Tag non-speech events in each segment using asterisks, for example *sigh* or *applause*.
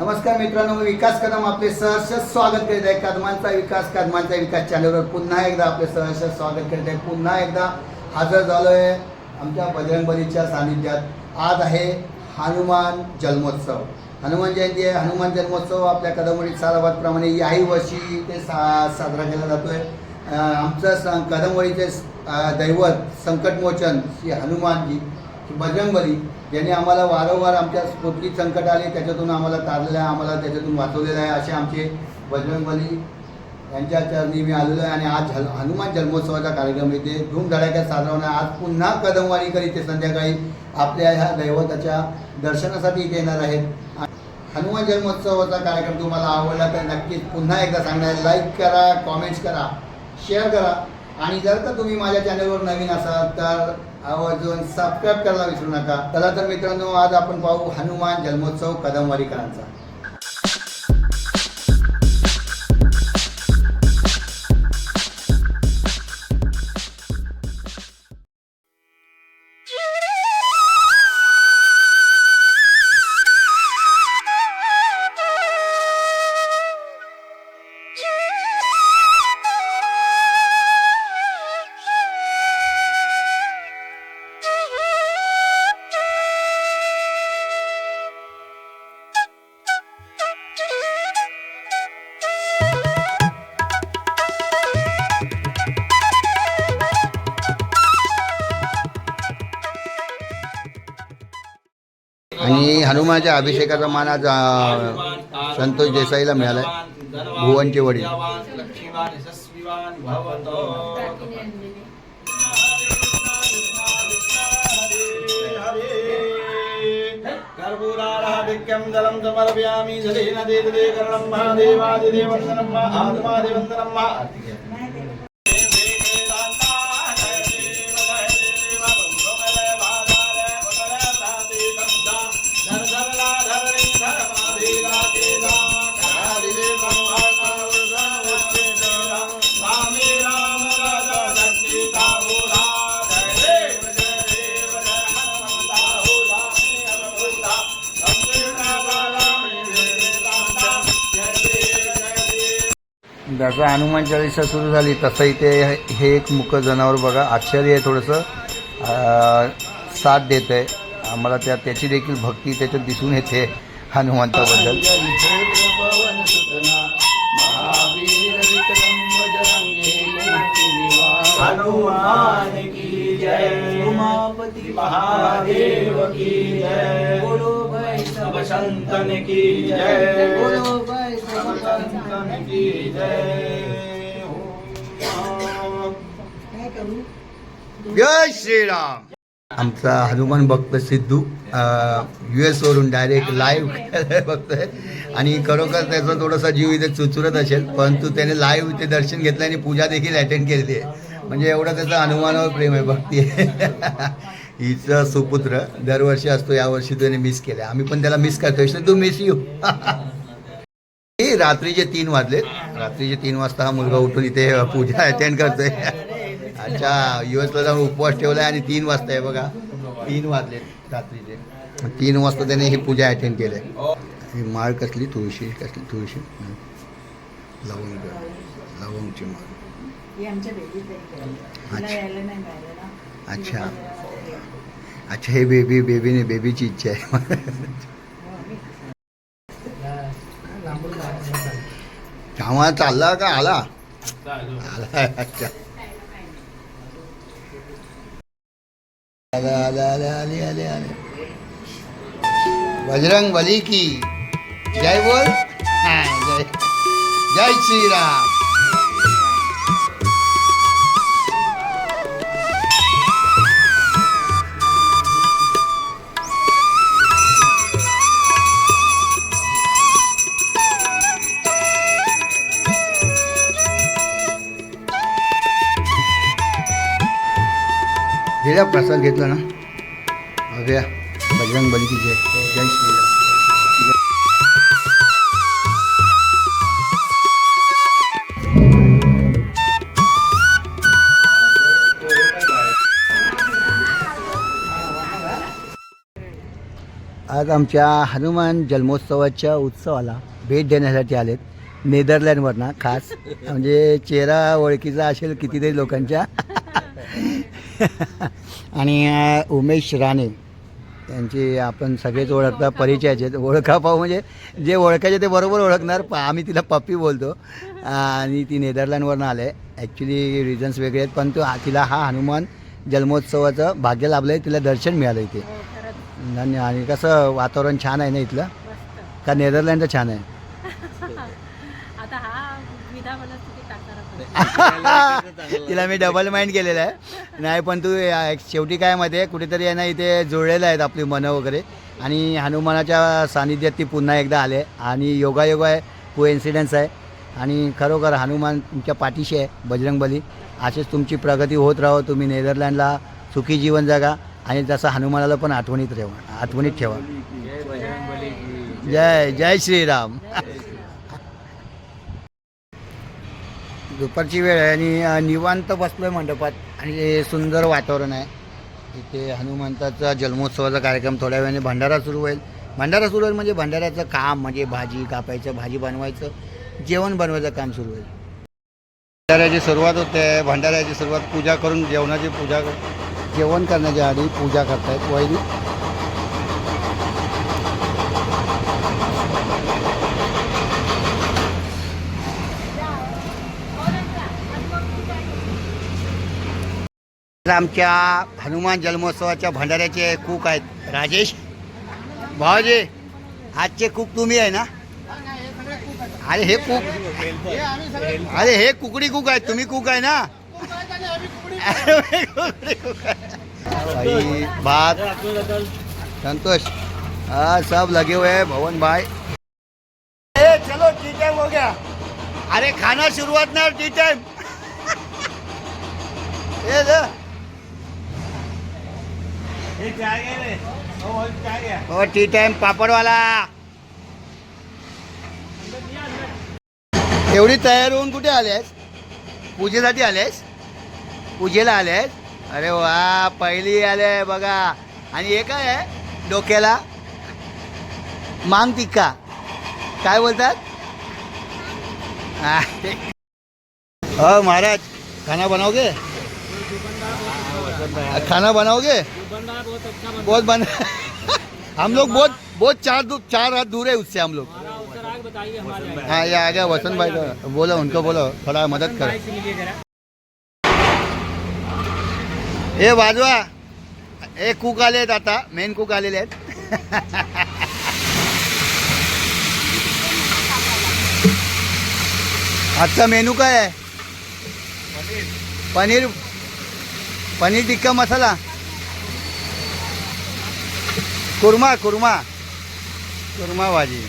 नमस्कार मित्रांनो मी विकास कदम आपले सहर्ष स्वागत करीत आहे. कदमांचा विकास कदमांचा विकास चॅनलवर पुन्हा एकदा आपले सहर्ष स्वागत करीत आहे. पुन्हा एकदा हजर झालो आहे आमच्या बजरंगबलीच्या सानिध्यात. आज आहे हनुमान जन्मोत्सव. हनुमान जयंती आहे. हनुमान जन्मोत्सव आपल्या कदमवडी सालाबादप्रमाणे याही वर्षी ते सा साजरा केला जातो आहे आमचं स कदमवडीचे दैवत संकटमोचन श्री हनुमानजी बजरंगबली ज्यांनी आम्हाला वारंवार आमच्या स्फोटकीत संकट आले त्याच्यातून आम्हाला तारलेलं आहे आम्हाला त्याच्यातून वाचवलेलं आहे असे आमचे बजरंगबली यांच्या चरणी मी आलेलो आहे. आणि आज हल हनुमान जन्मोत्सवाचा कार्यक्रम इथे धूमधडाक्यात साजरा होणार. आज पुन्हा कदमवारी करीत ते संध्याकाळी आपल्या ह्या दैवताच्या दर्शनासाठी इथे येणार आहेत. हनुमान जन्मोत्सवाचा कार्यक्रम तुम्हाला आवडला तर नक्कीच पुन्हा एकदा सांगणार लाईक करा कॉमेंट्स करा शेअर करा. आणि जर का तुम्ही माझ्या चॅनलवर नवीन असाल तर आवर्जून सबस्क्राईब करायला विसरू नका. चला तर मित्रांनो आज आपण पाहू हनुमान जन्मोत्सव कदमवारीकरांचा. आणि हनुमानाच्या अभिषेकाचा मान आज संतोष देसाईला मिळालाय. भुवनचे वडील. कर्पूराराधिक्यं जलं समर्पयामि जलेन देदे करणं महादेवादिदेवन्दनं महात्मादिवन्दनं मा जसं हनुमान चालिसा सुरू झाली तसं इथे हे एक मुक जनावर बघा आश्चर्य आहे थोडंसं. साथ देत आहे आम्हाला त्या त्याची देखील भक्ती त्याच्यात दिसून येते हनुमंताबद्दल. हनुमान की जय। उमापति महादेव की जय। बोलो भाई सब संतन की जय। बोलो भाई जय जय श्रीराम. आमचा हनुमान भक्त सिद्धू यू एसवरून डायरेक्ट लाईव्ह बघतोय. आणि खरोखर त्याचा थोडासा जीव इथे चुचुरत असेल परंतु त्याने लाईव्ह इथे दर्शन घेतलं आणि पूजा देखील अटेंड केलेली आहे. म्हणजे एवढं त्याचं हनुमानावर प्रेम आहे भक्ती आहे. *laughs* हिचं सुपुत्र दरवर्षी असतो यावर्षी त्याने मिस केलं आम्ही पण त्याला मिस करतोय. तू मिस यू हे रात्रीचे तीन वाजले रात्रीचे तीन वाजता हा मुलगा उठून इथे पूजा अटेंड करतोय. अच्छा यू एसला जाऊन उपवास ठेवलाय आणि तीन वाजता आहे बघा. तीन वाजले रात्रीचे. तीन वाजता त्याने ही पूजा अटेंड केली ही माळ कसली? तुळशी कसली? तुळशी. लवंग. लवंगची माळ. नाही अच्छा. अच्छा हे बेबी बेबीने बेबीची इच्छा आहे. *laughs* तेव्हा चालला का आला? आला अच्छा. आले आले आले आले आले आले. बजरंग बली की. जय बोल. जय. जय श्रीराम. गेल्या प्रसाद घेतला ना? अव्या बजरंग बली की जय. जय श्रीराम. आज आज आमच्या हनुमान जन्मोत्सवाच्या उत्सवाला भेट देण्यासाठी आलेत. नेदरलँडवरनं खास. म्हणजे चेहरा ओळखीचा असेल कितीतरी लोकांच्या. आणि उमेश राणे त्यांची आपण सगळेच ओळखता परिचयाचे. ओळखा पाहू म्हणजे जे ओळखायचे ते बरोबर ओळखणार प आम्ही तिला पप्पी बोलतो. *laughs* आणि ती नेदरलँडवरनं आले. ॲक्च्युली रिझन्स वेगळे आहेत पण तो तिला हा हनुमान जन्मोत्सवाचं भाग्य लाभलं आहे तिला दर्शन मिळालं इथे. हो खरंच. आणि आणि कसं वातावरण छान आहे ना इथलं? का नेदरलँडचं छान आहे? *laughs* *laughs* तिला मी डबल माइंड केलेलं आहे. नाही पण तू शेवटी काय माहिती आहे कुठेतरी आहे ना इथे जुळलेलं आहेत आपली मनं वगैरे. आणि हनुमानाच्या सानिध्यात ती पुन्हा एकदा आले आणि योगायोग आहे को इन्सिडन्स आहे. आणि खरोखर हनुमान तुमच्या पाठीशी आहे बजरंगबली अशीच तुमची प्रगती होत राहो. तुम्ही नेदरलँडला सुखी जीवन जगा. आणि तसं हनुमानाला पण आठवणीत ठेवा. आठवणीत ठेवा. जय जय श्रीराम. दुपारची वेळ आहे आणि निवांत बसलो आहे मंडपात आणि सुंदर वातावरण आहे. इथे हनुमंताचा जन्मोत्सवाचा कार्यक्रम थोड्या वेळाने भंडारा सुरू होईल. भंडारा सुरू होईल म्हणजे भंडाऱ्याचं काम म्हणजे भाजी कापायचं भाजी बनवायचं जेवण बनवायचं काम सुरू होईल. भंडाऱ्याची सुरुवात होते भंडाऱ्याची सुरुवात पूजा करून जेवणाची पूजा जेवण करण्याच्या आधी पूजा करतायत वैदिक आमच्या हनुमान जन्मोत्सवाच्या भंडाऱ्याचे कूक आहेत. राजेश भावाजी आजचे कूक तुम्ही आहे ना? अरे हे कूक अरे हे कुकडी कुक आहेत. तुम्ही कुक आहे ना? भात संतोष हाँ सब लगे हुए हैं भवन भाई. ए चलो टी टाइम हो गया. अरे खाना शुरुआत ना टी टाइम *laughs* ए हो टी टाइम हो, पापडवाला. एवढी तयार होऊन कुठे आलेस? पूजेसाठी आलेस? पूजेला आलेस? अरे वा पहिली आले बघा. आणि हे काय आहे? डोक्याला? मांग टिक्का काय बोलतात? हा, हो, ते- हो। खाना बनाओगे? बनाओगे बहुत बन *laughs* हम लोग बहुत बहुत चार चार हाथ दूर है उससे हम लोग। हाँ ये आ गया वसंत भाई का। बोलो उनको बोलो थोड़ा मदद करो। हे वाजवा हे कुक आले आता मेन कुक आलेले आहेत आजचा मेनू काय आहे पनीर। पनीर टिक्का मसाला. कुर्मा कुर्मा. कुर्मा भाजी.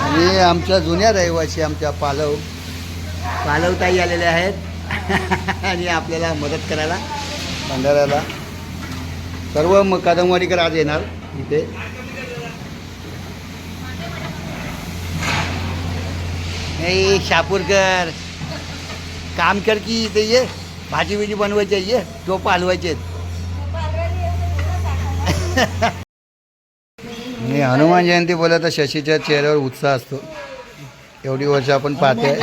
आणि आमच्या जुन्या रहिवासी आमच्या पालव. पालवताई आलेल्या आहेत. *laughs* आणि आपल्याला मदत करायला भंडाऱ्याला. सर्व म- कादंबरीकर आज येणार इथे. नाही शापूरकर. काम कर की इथे ये. भाजी बिजी बनवायची आहे हलवायचे आहेत. *laughs* आणि हनुमान जयंती बोलत तर शशीच्या चेहऱ्यावर उत्साह असतो. एवढी वर्ष आपण पाहते *laughs*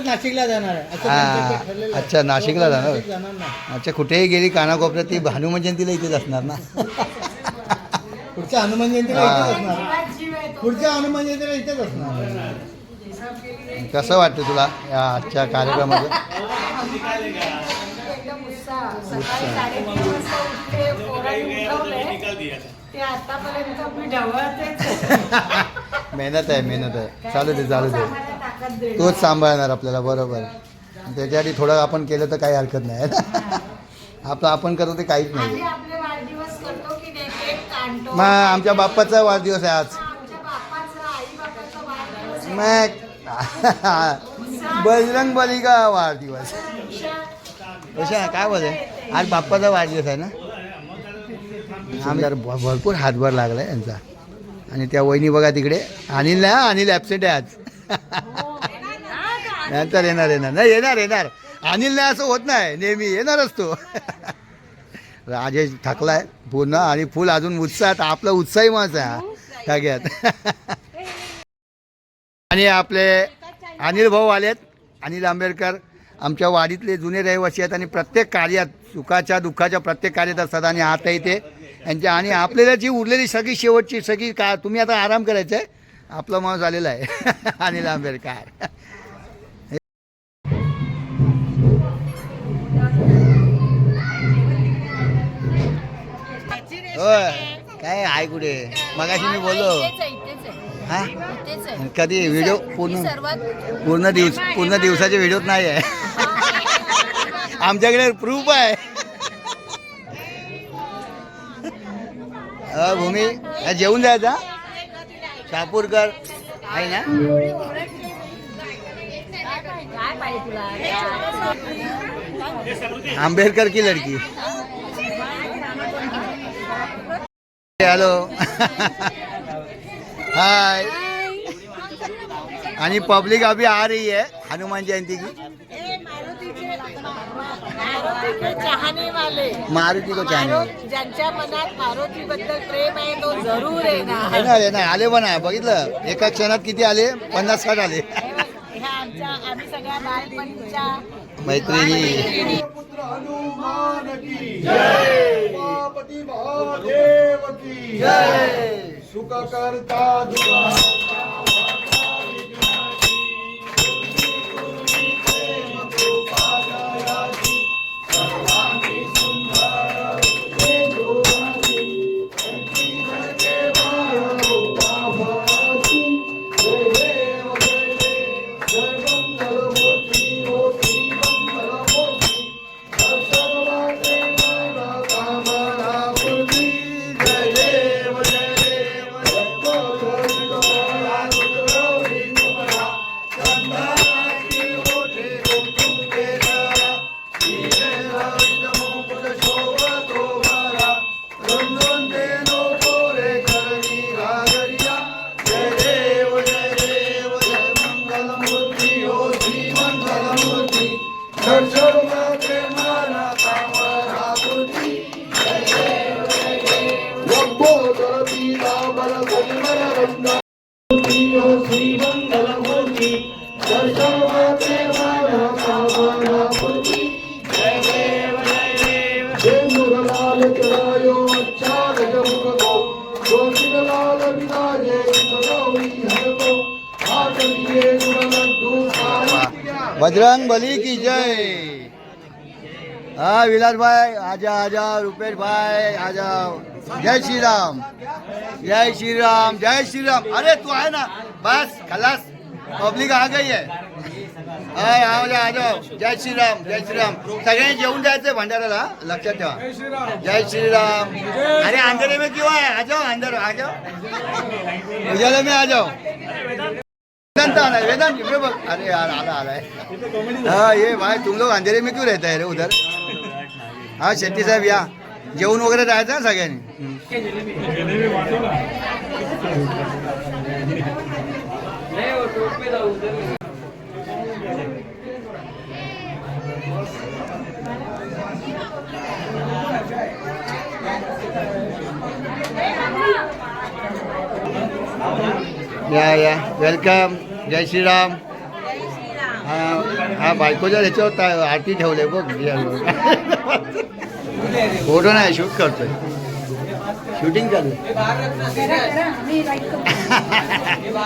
नाशिकला जाणार आहे. असं त्यांचं हा ठरलेलं आहे. अच्छा नाशिकला जाणार नाशिक जाणार ना अच्छा कुठेही गेली कानाकोपऱ्यात ती हनुमान जयंतीला इथेच असणार ना? *laughs* पुढच्या हनुमान जयंतीला. इथेच असणार पुढच्या हनुमान जयंतीला इथेच असणार कसं वाटतं तुला या आजच्या कार्यक्रमाचं? मेहनत आहे मेहनत आहे. चालू दे चालू दे. तोच सांभाळणार आपल्याला बरोबर. त्याच्यासाठी थोडं आपण केलं तर काही हरकत नाही आपलं आपण करतो ते काहीच नाही. मग आमच्या बाप्पाचा वाढदिवस आहे आज. मग *laughs* बजरंग बली का वाढदिवस कशा काय बोलते आज बाप्पाचा वाढदिवस आहे ना? आम्ही भरपूर हातभार लागलाय यांचा. आणि त्या वहिनी बघा तिकडे. अनिल ना अनिल ॲबसेंट आहे आज. *laughs* नंतर येणार येणार. नाही येणार येणार. अनिल नाही असं होत नाही. नेहमी येणारच तो. *laughs* राजेश थकलाय पूर्ण आणि फुल अजून उत्साहात. आपला उत्साही मस्त आहे सगळ्यात आणि आपले अनिल भाऊ आलेत अनिल आंबेडकर. आमच्या वाडीतले जुने रहिवासी आहेत आणि प्रत्येक कार्यात सुखाच्या दुःखाच्या प्रत्येक कार्यात असतात आणि आता इथे. यांच्या आणि आपल्याला जी उरलेली सगळी शेवटची सगळी का तुम्ही आता आराम करायचं? आहे आपला माणूस आलेला आहे. अनिल आंबेडकर. काय आहे कुठे? मगाशी मी बोललो. हा? कधी व्हिडिओ पूर्ण पूर्ण दिवस पूर्ण दिवसाचे व्हिडिओत नाही आहे. *laughs* आमच्याकडे प्रूफ आहे. अ, भूमी अ, जेवून जायचा शापूरकर आहे ना? काय पाहिजे तुला आंबेडकर की लड़की? *laughs* हॅलो. हाय. आणि पब्लिक अभी आ रही है हनुमान जयंती की. मारुतीचे चाहने वाले मारुती को चाहने. ज्यांच्या मनात मारुती बद्दल प्रेम आहे तो जरूर येणार. येणार आले पण आहे. बघितलं? एका क्षणात किती आले? पन्नास साठ आले. ह्या आमच्या आम्ही सगळ्या बालपणीच्या मैत्रिणी. महादेव की सुख करता बजरंग बली की जय। हाँ विलास भाई आजा आजा रुपेश भाई आ जाओ जय श्री राम जय श्री राम जय श्री राम अरे तू आहे ना बस खलास पब्लिक आ गई है। हाय आ जाओ आ जाओ जय श्री राम जय श्री राम सगळ्यांनी जेवून जायचंय भंडाऱ्याला लक्षात ठेवा। जय श्री राम अरे अंधेरे में क्यों है आ जाओ अंदर आ जाओ। उजाले में आ जाओ। वेदांत आना है वेदांत ये बघ। अरे यार आला आला है हाँ। ये भाई तुम लोग अंधेरे में क्यों रहता है रे उधर? हाँ शेट्टी साहेब या। जेवण वगैरे जायचं ना सगळ्यांनी? या या. वेलकम जय श्रीराम हा हा बायकोच्या ह्याच्यावर ता- आरती ठेवले बघ. *laughs* फोटो नाही शूट करतोय. शूटिंग चालू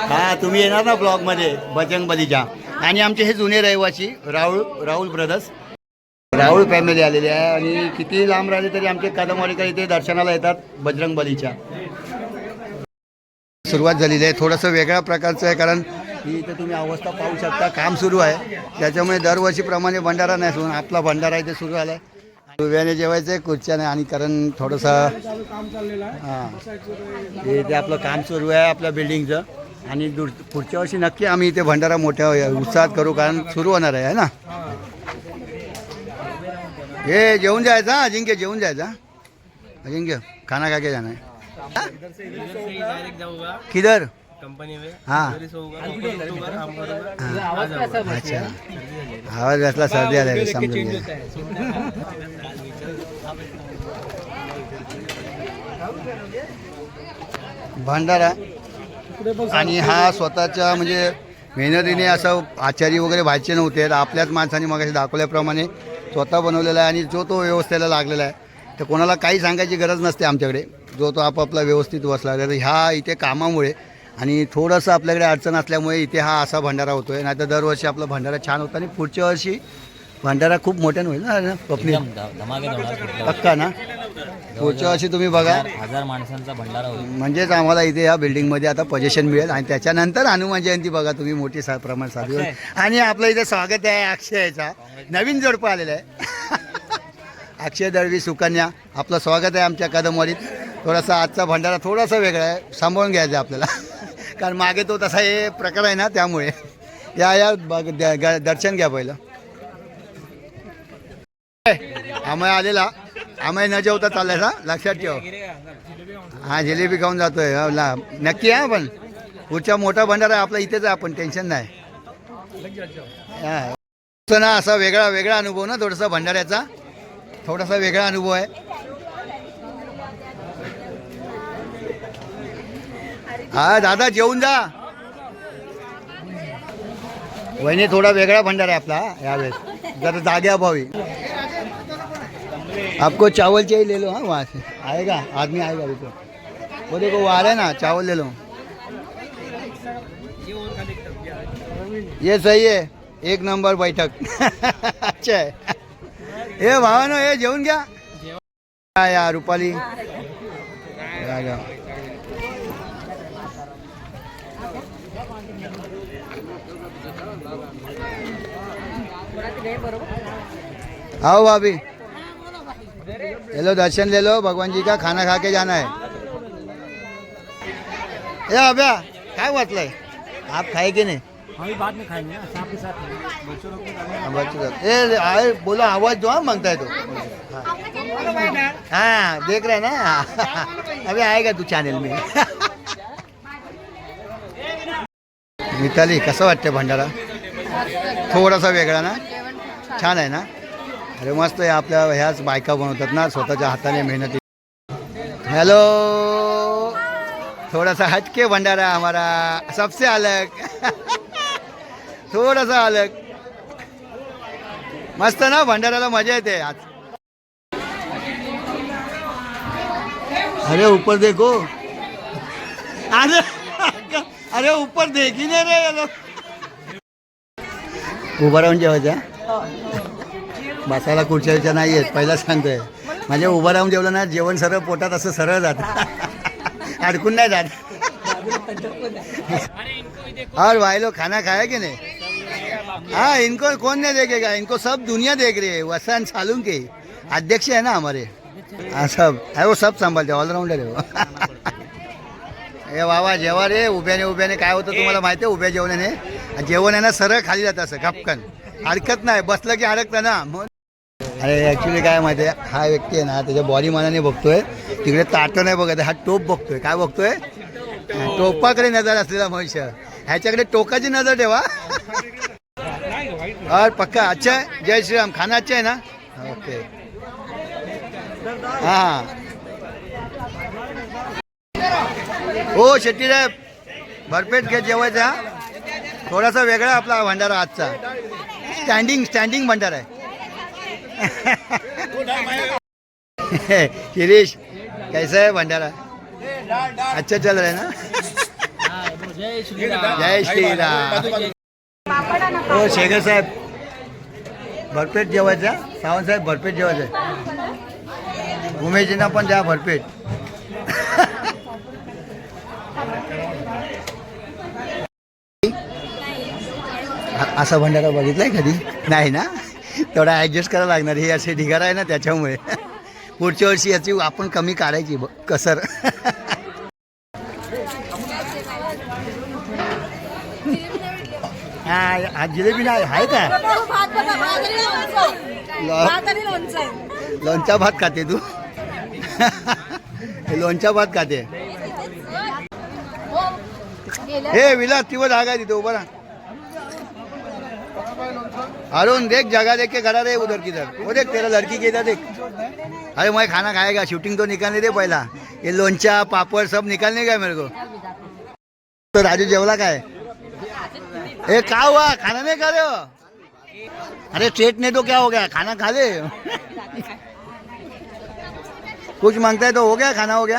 हा तुम्ही येणार ना ब्लॉगमध्ये बजरंगबलीच्या. आणि आमचे हे जुने रहिवासी राहुल राहुल ब्रदर्स राहुल फॅमिली आलेली आहे आणि किती लांब राहिले तरी आमचे कदमवाडीकर इथे दर्शनाला येतात बजरंगबलीच्या. सुरुवात झालेली आहे. थोडंसं वेगळ्या प्रकारचं आहे कारण ही इथं तुम्ही अवस्था पाहू शकता काम सुरू आहे. त्याच्यामुळे दरवर्षीप्रमाणे भंडारा नाही सुरू आपला भंडारा इथे सुरू झाला आहे जेवायचं आहे खुर्च्या नाही आणि कारण थोडंसं हां. हे इथे आपलं काम सुरू आहे आपल्या बिल्डिंगचं. आणि दूर पुढच्या वर्षी नक्की आम्ही इथे भंडारा मोठ्या उत्साहात करू कारण सुरू होणार आहे है ना? हे जेवून जायचं अजिंक्य जेवून जायचं? अजिंक्य खाना खा के जाना है. जाऊंगा किधर कंपनी में हाँ. अच्छा. आवाज घातला सर्दी आले समजून भांडारा. भंडारा आणि हा स्वतःच्या म्हणजे मेहनतीने असं आचारी वगैरे व्हायचे नव्हते. आपल्याच माणसाने मग दाखवल्याप्रमाणे स्वतः बनवलेला आहे आणि जो तो व्यवस्थेला लागलेला आहे. तर कोणाला काही सांगायची गरज नसते आमच्याकडे. जो तो आपापला व्यवस्थित बसला. तर ह्या इथे कामामुळे आणि थोडंसं आपल्याकडे अडचण असल्यामुळे इथे हा असा भंडारा होतो आहे नाही तर दरवर्षी आपला भंडारा छान होता आणि पुढच्या वर्षी भंडारा खूप मोठ्यानं होईल ना पुढल्या पक्का ना? पुढच्या वर्षी तुम्ही बघा. हजार माणसांचा भंडारा होईल. म्हणजेच आम्हाला इथे या बिल्डिंगमध्ये आता पोझिशन मिळेल आणि त्याच्यानंतर हनुमान जयंती बघा तुम्ही मोठी सा प्रमाण साजरी होईल. आणि आपलं इथे स्वागत आहे अक्षयचा. नवीन जोडपं आलेलं आहे. *laughs* अक्षय दळवी सुकन्या आपलं स्वागत आहे आमच्या कदमवाडीत थोडासा आजचा भंडारा थोडासा वेगळा आहे. सांभाळून घ्यायचा आपल्याला. कारण मागे तो तसा हे प्रकार आहे ना त्यामुळे. या या बघ- द- ग- दर्शन घ्या पहिलं. आम्ही आलेला. आम्ही न जेवता चाललाय हा? लक्षात ठेव. हा जिलेबी खाऊन जातोय. हो, ला नक्की आहे पण. पुढचा मोठा भंडारा आहे आपला इथेच आहे आपण टेन्शन नाही. हा. ना असा वेगळा वेगळा अनुभव ना थोडासा भंडाऱ्याचा. थोडासा वेगळा अनुभव आहे. हा दादा जेवून जा वहिनी थोडा वेगळा भंडारा आहे आपला यावेळेस जरा जागे अभावी आपको चावल चाहिए ले लो हाँ वहाँ से आएगा आदमी आएगा रुको वो देखो वो आ रहा है ना चावल ले लो ये सही है एक नंबर बैठक अच्छा है हे भावानो हे जेवून घ्या या रुपाली या, आओ भाभी। ले लो दर्शन ले लो भगवान जी का खाना खा के जाना है। ए अभ्या काय वाटलंय आप खाए की नहीं? बाद में खाएँगे ना साथ बच्चों का- ए आए बोलो आवाज़ दो हाँ, माँगता है तो। हाँ देख रहे हैं ना? अभी आएगा तू चॅनल में। मिताली कसं वाटतं भंडारा? थोडासा वेगळा ना? छान आहे ना? अरे मस्त आहे आपल्या ह्याच बायका बनवतात ना स्वतःच्या हाताने मेहनती. हॅलो थोडासा हटके भंडारा हमारा सबसे अलग. *laughs* थोडासा अलग. मस्त ना भंडाऱ्याला मजा येते आज. अरे ऊपर देखो. अरे अरे ऊपर देखी नाही रे उभा उभं राहून जेवायचं बसायला खुर्च्या नाही आहेत पहिला सांगतोय. म्हणजे उभं राहून जेवलं ना जेवण सरळ पोटात असं सरळ जात. *laughs* अडकून नाही जात. *laughs* और भाई लोग खाना खाया कि नहीं? हाँ इनको कौन नहीं देखेगा? इनको सब दुनिया देख रही है वसन सालूम के। अध्यक्ष है ना हमारे। हाँ सब। है वो सब संभालते ऑलराउंडर है वो। *laughs* हे बाबा जेव्हा रे उभ्याने उभ्याने काय होतं तुम्हाला माहिती आहे? उभ्या जेवणाने. जेवण आहे ना सरळ खाली जातं असं गपकन. अडकत नाही बसलं की अडकतं ना. म्हणून अरे ॲक्च्युली काय माहिती आहे हा व्यक्ती आहे ना त्याच्या बॉडी मानाने बघतोय. तिकडे ताटं नाही बघत हा टोप बघतोय. काय बघतोय? हा, टोपाकडे नजर असलेला मनुष्य. ह्याच्याकडे टोकाची नजर ठेवा. *laughs* और पक्का. अच्छा है जय श्रीराम. खाना अच्छा है ना? ओके. हाँ हो. शेट्टी साहेब भरपेट घे जेवायचा? थोडासा वेगळा आपला भंडारा आजचा. स्टँडिंग स्टँडिंग भंडारा आहे शिरीष कैसा है भंडारा अच्छा चल रहा है ना जय श्रीराम जय श्रीराम हो शेखर साहेब भरपेट जेवायचा सावंत साहेब भरपेट जेवायचं उमेशजींना पण द्या भरपेट असा भंडारा बघितलाय कधी? नाही ना? थोडा ॲडजस्ट करायला लागणार. हे असे ढिगारा आहे ना त्याच्यामुळे. पुढच्या वर्षी याची आपण कमी काढायची ब- कसर. हा जिलेबी नाही आहे का? लोणचं भात आहे. खाते तू. हे लोणचा भात खाते. हे. विलास तिवर जागा आहे तिथे उभा राहा. अरुण देख जगह देख के खड़ा रहे उधर किधर वो देख तेरा लड़की के इधर देख? अरे मैं खाना खाएगा शूटिंग तो निकालने दे पहला। ये लोणचा पापड़ सब निकालने का मेरे को। तो राजू जेवला काय ए का हुआ? खाना नहीं खा रहे हो? अरे स्ट्रेट नहीं तो क्या हो गया? खाना खा ले। कुछ मांगता है तो हो गया खाना हो गया।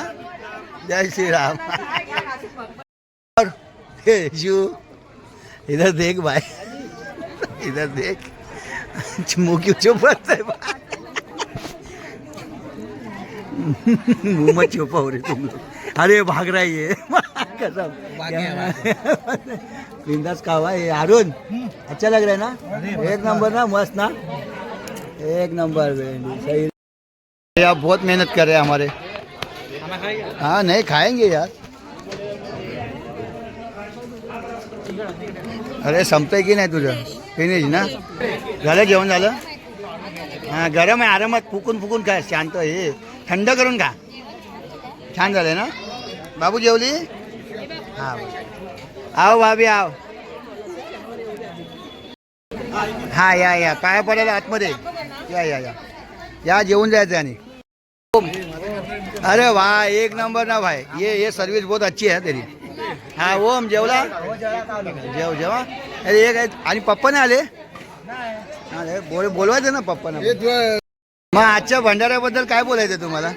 जय श्री राम। और हे इधर देख भाई। इधर देख। मुँह क्यों छुपाता है? मुँह मत छुपाओ रे तुम लोग। अरे भाग रहा है ये। कसम। बिंदास का हुआ ये अरुण अच्छा लग रहा है ना? एक नंबर ना मस्त ना? एक नंबर बेंडी सही आप बहुत मेहनत कर रहे हैं हमारे। हाँ नहीं खाएँगे यार। अरे संपतंय की नाही तुझं? फिनिश ना? झालं जेवण झालं? हां गरम आहे आरामात फुकून फुकून खा शांत हे थंड करून खा. छान झालं ना? बाबू जेवली? हा. आव भाभी आव. हा या या. काय पडायला आतमध्ये. या या या. या जेवून जायचं आणि. अरे वा एक नंबर ना भाई. ये ये सर्विस बहुत अच्छी है तेरी. हाँ ओम जेवला? जेव जेवा अरे एक आहे. आणि पप्पा नाही आले? अरे बोल बोलवायचं ना पप्पाना. मग आजच्या भंडाऱ्याबद्दल काय बोलायचं तुम्हाला?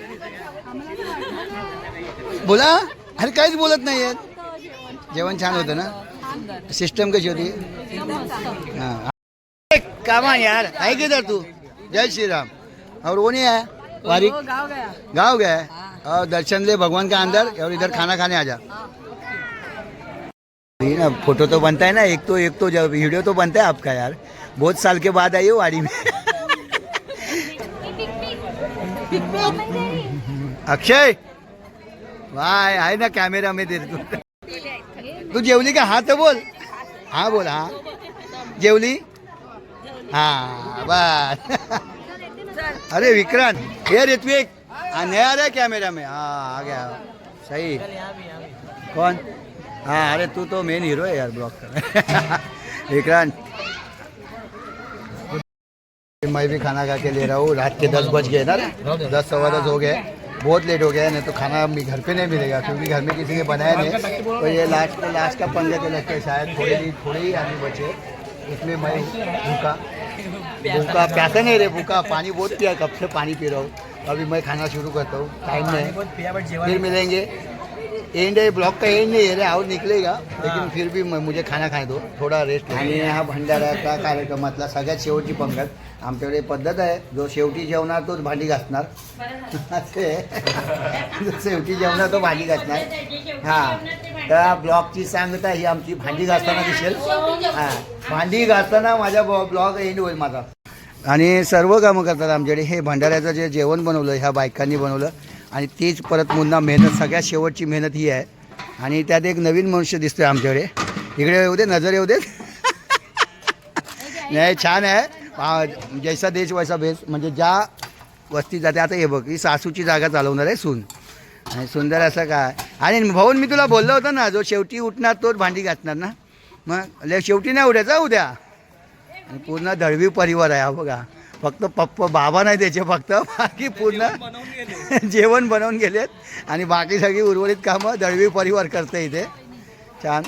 बोला. अरे काहीच बोलत नाही आहेत. जेवण छान होतं ना? सिस्टम कशी होती? हाँ. कामा यार. आहे की तर तू? जय श्री राम और वो नहीं है? वारिक गाव गया। गाँव और दर्शन ले भगवान का अंदर और इधर खाना खाने आ जा। ये ना, फ़ोटो तो बनता है ना, एक तो एक तो जब वीडियो तो बनता है आपका यार। बहुत साल के बाद आई हो वाड़ी में। अक्षय! वाय आहे ना कॅमेरा में देर तू। तू जेवली का हा तर बोल। हा बोल, हा। जेवली? हा, बस। अरे, विक्रांत, ये ऋत्विक हाँ नया है कैमरा में। हाँ आ गया। सही। कौन? हाँ अरे तू तो मेन हीरो है यार ब्लॉग का *laughs* विक्रांत। मैं भी खाना खा के ले रहा हूँ, रात के दस बज गए ना दस सवा दस हो गए। बहुत लेट हो गया नहीं तो खाना घर पे नहीं मिलेगा, क्योंकि घर में किसी ने बनाया नहीं। तो ये लास्ट का लास्ट का पंगे तो लगते हैं शायद, थोड़े ही थोड़े ही आदमी बचे। इसलिए मैं भूखा। भूखा प्यासा नहीं रे, भूखा। पानी बहुत पिया, कब से पानी पी रहा हूँ। अभी मैं खाना शुरू करता हूँ टाइम नहीं फिर मिलेंगे। एंड है ब्लॉक का एंड नहीं है रे और निकलेगा। लेकिन फिर भी मुझे खाना खाने दो थोडा रेस्ट आणि हा भंडाऱ्याचा कार्यक्रमातला सगळ्यात शेवटची पंगत. आमच्याकडे पद्धत आहे जो शेवटी जेवणार तोच भांडी घासणार. *laughs* असे जो शेवटी जेवणार तो भांडी घासणार. हां. त्या ब्लॉगची सांगता ही आमची भांडी घासताना दिसेल. हां भांडी घासताना माझ्या ब्लॉग एंड होईल माझा. आणि सर्व कामं करतात आमच्याकडे. हे भंडाऱ्याचं जे जेवण बनवलं ह्या बायकांनी बनवलं आणि तीच परत पुन्हा मेहनत सगळ्यात शेवटची मेहनत ही आहे. आणि त्यात एक नवीन मनुष्य दिसतोय आमच्याकडे. इकडे येऊ दे नजर येऊ देत नाही छान आहे. जैसा देश वैसा बेस म्हणजे ज्या वस्ती जाते आता हे बघ ही सासूची जागा चालवणार आहे सून. आणि सुंदर असं काय. आणि भाऊन मी तुला बोललो होतं ना जो शेवटी उठणार तोच भांडी घासणार ना. मग शेवटी नाही उद्याचा उद्या. पूर्ण दळवी परिवार आहे हा बघा. फक्त पप्पा बाबा नाही त्याचे फक्त बाकी पूर्ण *laughs* जेवण बनवून गेलेत. आणि बाकी सगळी उर्वरित कामं दळवी परिवार करते इथे. छान.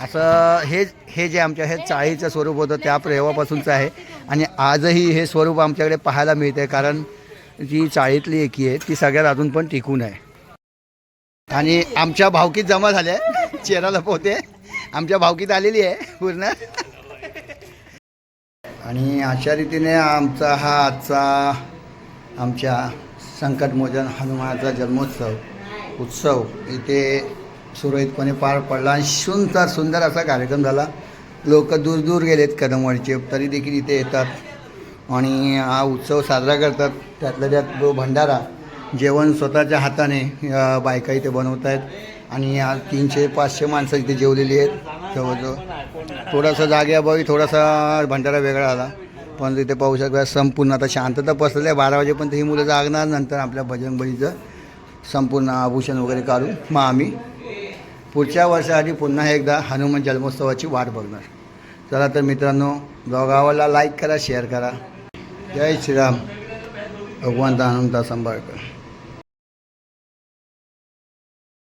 असं हे हे जे आमच्या हे चाळीचं स्वरूप होतं त्या प्रयोगापासूनचं आहे. आणि आजही हे स्वरूप आमच्याकडे पाहायला मिळते कारण जी चाळीतली एकी आहे ती सगळ्यात अजून पण टिकून आहे. आणि आमच्या भावकीत जमा झाल्या. चेहरा लपवते आमच्या भावकीत आलेली आहे पूर्ण. आणि अशा रीतीने आमचा हा आजचा आमच्या संकटमोचन हनुमानाचा जन्मोत्सव उत्सव इथे सुरळीतपणे पार पडला आणि सुंदर सुंदर असा कार्यक्रम झाला. लोक दूर दूर गेलेत कदमवाडीचे तरी देखील इथे येतात आणि हा उत्सव साजरा करतात. त्यातल्या त्यात जो भंडारा जेवण स्वतःच्या हाताने बायका इथे बनवत आहेत आणि आज तीनशे पाचशे माणसं इथे जेवलेली आहेत. जवळजवळ थोडासा जागेअभावी थोडासा भंडारा वेगळा आला. पण तिथे पाहू शकता संपूर्ण आता शांतता पसरली आहे. बारा वाजेपर्यंत ही मुलं जागणार नंतर आपल्या भजनबलीचं संपूर्ण आभूषण वगैरे काढून मग आम्ही पुढच्या वर्षासाठी पुन्हा एकदा हनुमान जन्मोत्सवाची वाट बघणार. चला तर मित्रांनो गावाला लाईक करा शेअर करा. जय श्रीराम. भगवंत हनुमता संभाळकर